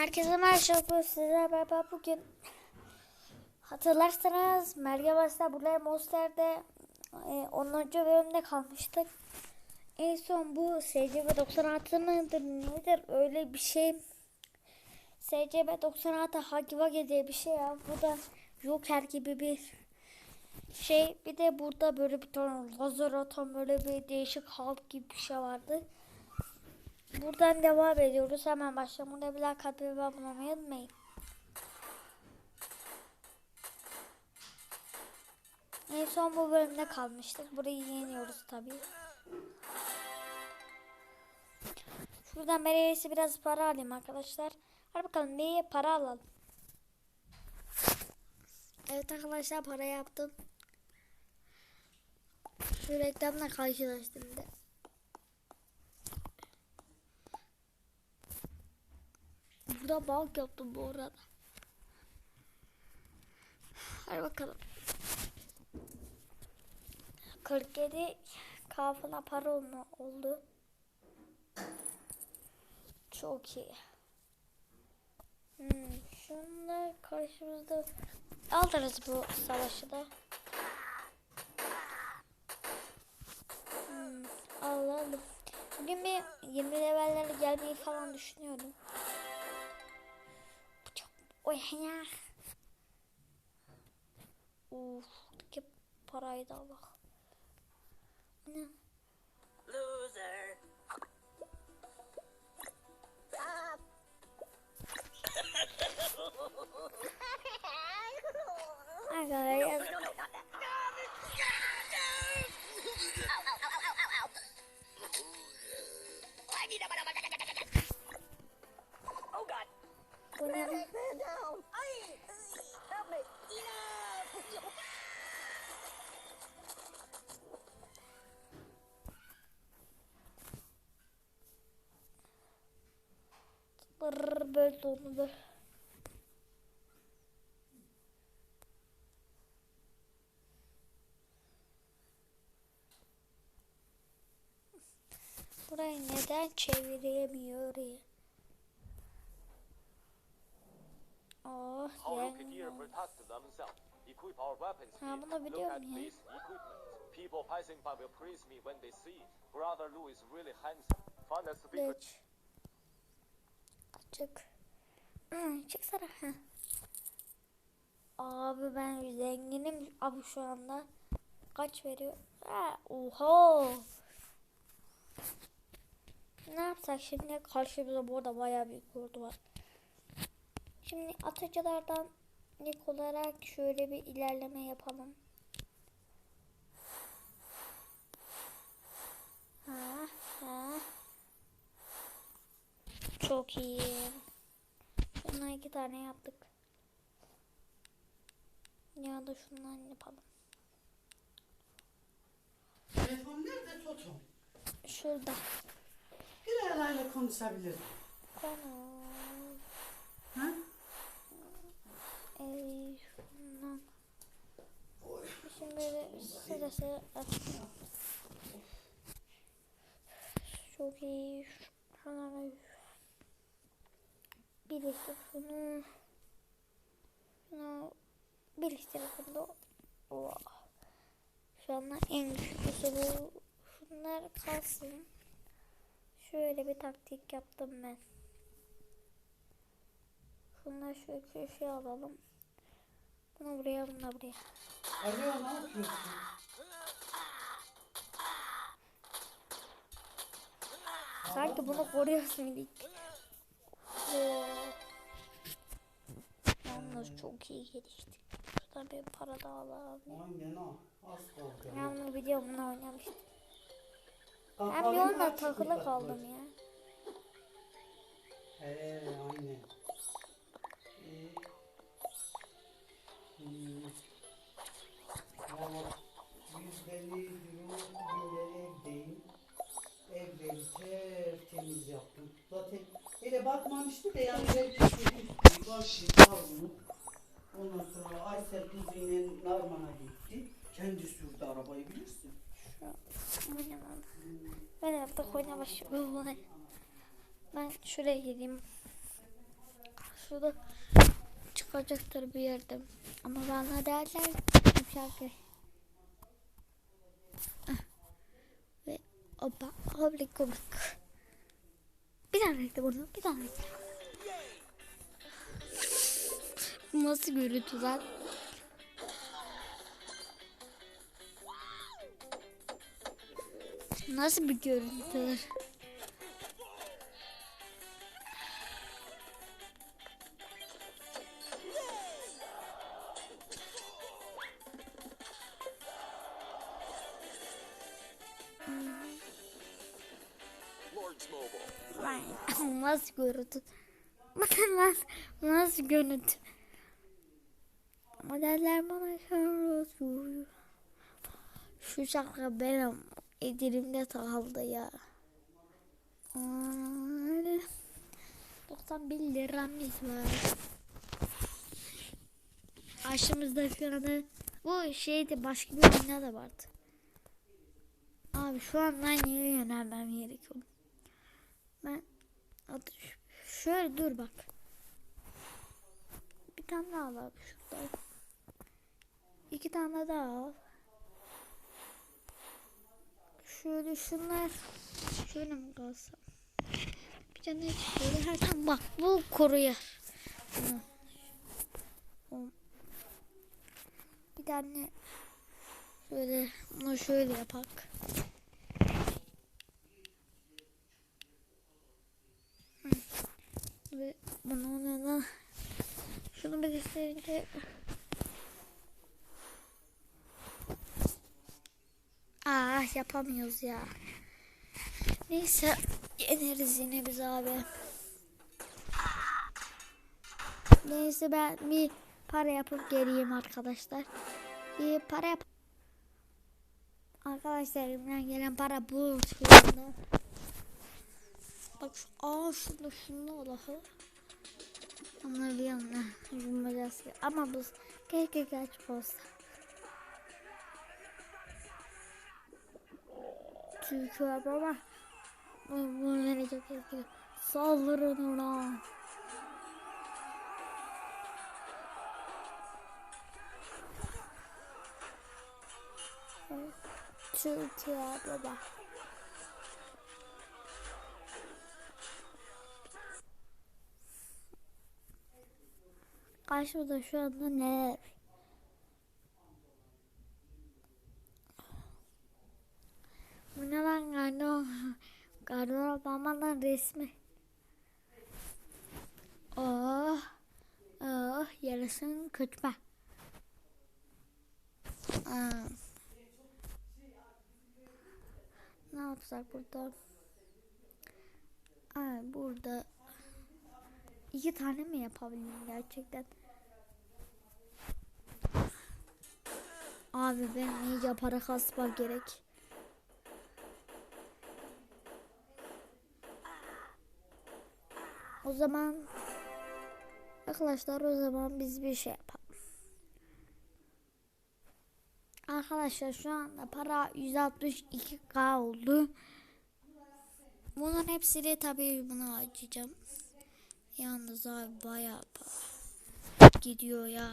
Herkese merhaba sizlerle beraber bugün hatırlarsanız Meryem Asla buraya Monster'de e, 10. bölümde kalmıştık. En son bu SCB 96 mıdır nedir öyle bir şey. SCB 96 Hagiwagi diye bir şey ya. Bu da Joker gibi bir şey. Bir de burada böyle bir tane lazer atan böyle bir değişik halk gibi bir şey vardı. Buradan devam ediyoruz. Hemen başlayalım. Burada bir atmayı ve abone olmayı. En son bu bölümde kalmıştık. Burayı yeniyoruz tabii. Şuradan Meryem'si biraz para alayım arkadaşlar. Hadi bakalım neye para alalım. Evet arkadaşlar para yaptım. Şu reklamla karşılaştım bir Burada bal yaptım bu arada. Hadi bakalım. 47 kafana para olma oldu. Çok iyi. Hmm, şunlar karşımızda alırız bu savaşı da. Hmm, alalım. Bugün bir 20 levellerle gelmeyi falan düşünüyorum. Oy ya. Uf, ki parayı da bak. Ne? Loser. Arkadaşlar No, bu ne? Man down. Ay, help me. Enough. Böyle onu da. Burayı neden çeviremiyor ya? Weapons Ha, bunu biliyorum ya. People passing by will praise me when they see. Brother Lou is really handsome. Find a speaker. Geç. Çık. Hı, Çıksana. Heh. Abi ben zenginim abi şu anda. Kaç veriyor? Ha, oha. Ne yapsak şimdi? Karşımızda bu arada bayağı bir ordu var. Şimdi atıcılardan ilk olarak şöyle bir ilerleme yapalım. Ha, ha. Çok iyi. Bundan iki tane yaptık. Ya da şundan yapalım. Telefon nerede Toto? Şurada. Bir arayla konuşabilirim. Konu. Ha? Ee, şundan. Şimdi atayım. Çok iyi. Şunları birleştir şunu. Şunu birleştir bunu. Oha. Şu anda en güçlüsü bu. Şunlar kalsın. Şöyle bir taktik yaptım ben. Şunları şöyle köşeye alalım. Bunu buraya, bunu da buraya. Arıyor ne yapıyorsun? Sanki bunu koruyorsun ilk. Ee, Yalnız çok iyi geliştik. Şuradan bir para da alalım. Aynen ha. Az kaldı. Ben bunu biliyorum bunu oynamıştım. Ben bir onunla takılı kaldım ya. He aynen. Duru günleri evdeyim. Evleri tertemiz yaptım. Zaten öyle bakmamıştı da yani ben çekmiştim. Başı tavrını. Ondan sonra Aysel kızıyla Narman'a gitti. Kendi sürdü arabayı bilirsin. Oynamam. Ben artık başlıyorum. Ben şuraya gideyim. şurada çıkacaktır bir yerde. Ama bana derler şarkı. Ah. Ve opa oblik oblik. Bir tane reklam bunu bir tane reklam. Bu Nasıl görüntü lan? Nasıl bir görüntü? Nasıl görüntü? Lan nasıl görüntü? Modeller bana şarkı Şu şarkı benim edilimde kaldı ya. Ay, 91 liramız var. Aşımızda şu anda bu şeydi başka bir oyunda da vardı. Abi şu an ben niye yönelmem gerekiyor? Ben şöyle dur bak. Bir tane daha var şurada. İki tane daha al. Şöyle şunlar şöyle mi kalsın? Bir tane şöyle her tam bak bu koruyar. Bir tane şöyle bunu şöyle yapak. Ve bunun da şunu gösterince Ah yapamıyoruz ya. Neyse yeneriz yine biz abi. Neyse ben bir para yapıp geleyim arkadaşlar. Bir para yap. Arkadaşlar gelen para bu şu anda. Bak aa şunda şunda Allah'ı. Ama bir bulmayacağız ki. Ama bu keşke gerçek olsa. Çünkü baba bu bu verecek etkili. Saldırın ona. Çünkü baba. Karşımda şu anda neler? Bu ne lan gardo? Gardo babamın resmi. Oh. Oh yarasın kaçma. Aa. Ne yapsak burada? Aa, burada iki tane mi yapabilirim gerçekten? Abi ben iyice para kasmak gerek. O zaman arkadaşlar o zaman biz bir şey yapalım. Arkadaşlar şu anda para 162k oldu. Bunun hepsini tabii buna açacağım. Yalnız abi bayağı para gidiyor ya.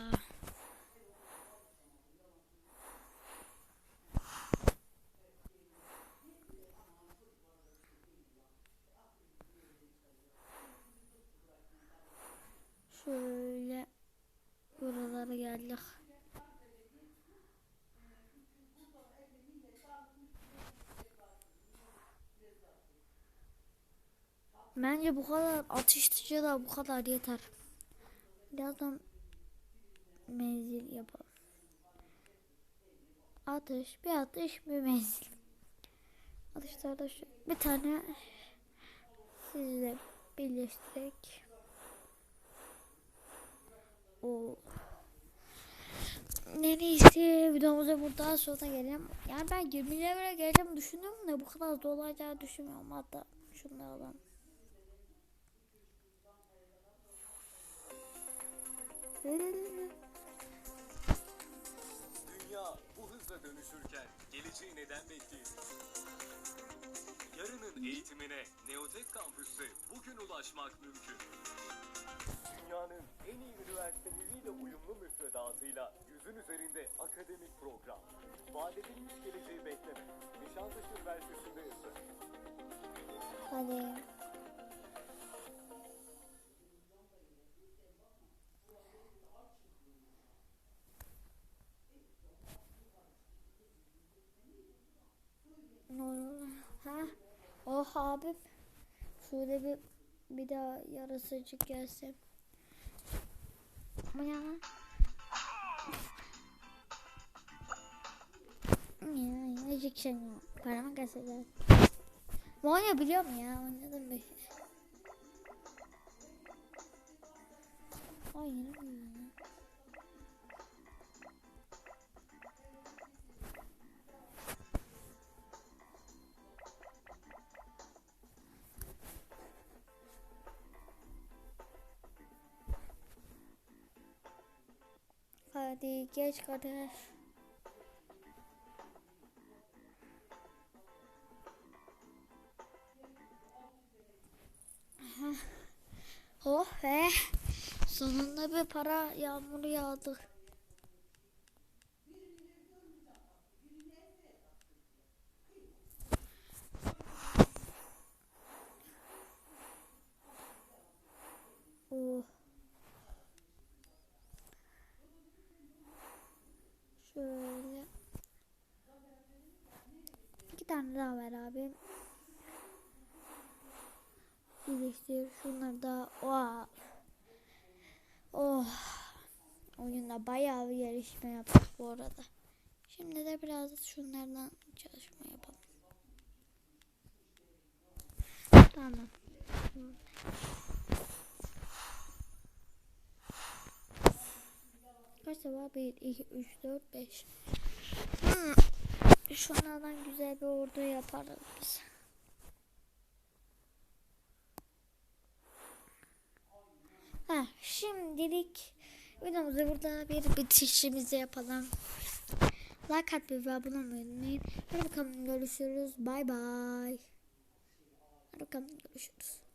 Şöyle geldik. Bence bu kadar atıştıcı da bu kadar yeter. Birazdan menzil yapalım. Atış, bir atış, bir menzil. Atışlarda şu bir tane sizle birleştirerek o Neyse videomuza buradan sonra gelelim. Yani ben 20 liraya geleceğim düşünüyorum da bu kadar zor olacağını düşünmüyorum. Hatta şunları alalım. Dünya bu hızla dönüşürken geleceği neden bekleyelim? Yarının eğitimine Neotek Kampüs'te bugün ulaşmak mümkün. Dünya Dünyanın en iyi üniversiteleriyle uyumlu müfredatıyla yüzün üzerinde akademik program. Vaat edilmiş geleceği bekleme. Nişantaşı Üniversitesi'nde yazı. Hadi. Ne oluyor? Ha? Oh abim. Şöyle bir bir daha yarasıcık gelse. Ama ya. Ya yiyecek şey mi? Parama gelse de. Monya biliyorum ya oynadım bir. Ay Hadi geç kardeş. Oh be. Sonunda bir para yağmuru yağdı. Oh. Şöyle. İki tane daha ver abi. Birleştir şunları da. Oh. Oh. Oyunda bayağı bir yarışma yaptık bu arada. Şimdi de biraz şunlardan çalışma yapalım. Tamam. Kaç var? 1, 2, 3, 4, 5. Hmm. Şunlardan güzel bir ordu yaparız. Ha, şimdilik videomuzu burada bir bitişimizi yapalım. Like atmayı ve abone olmayı unutmayın. Hadi bakalım görüşürüz. Bay bay. Hadi bakalım görüşürüz.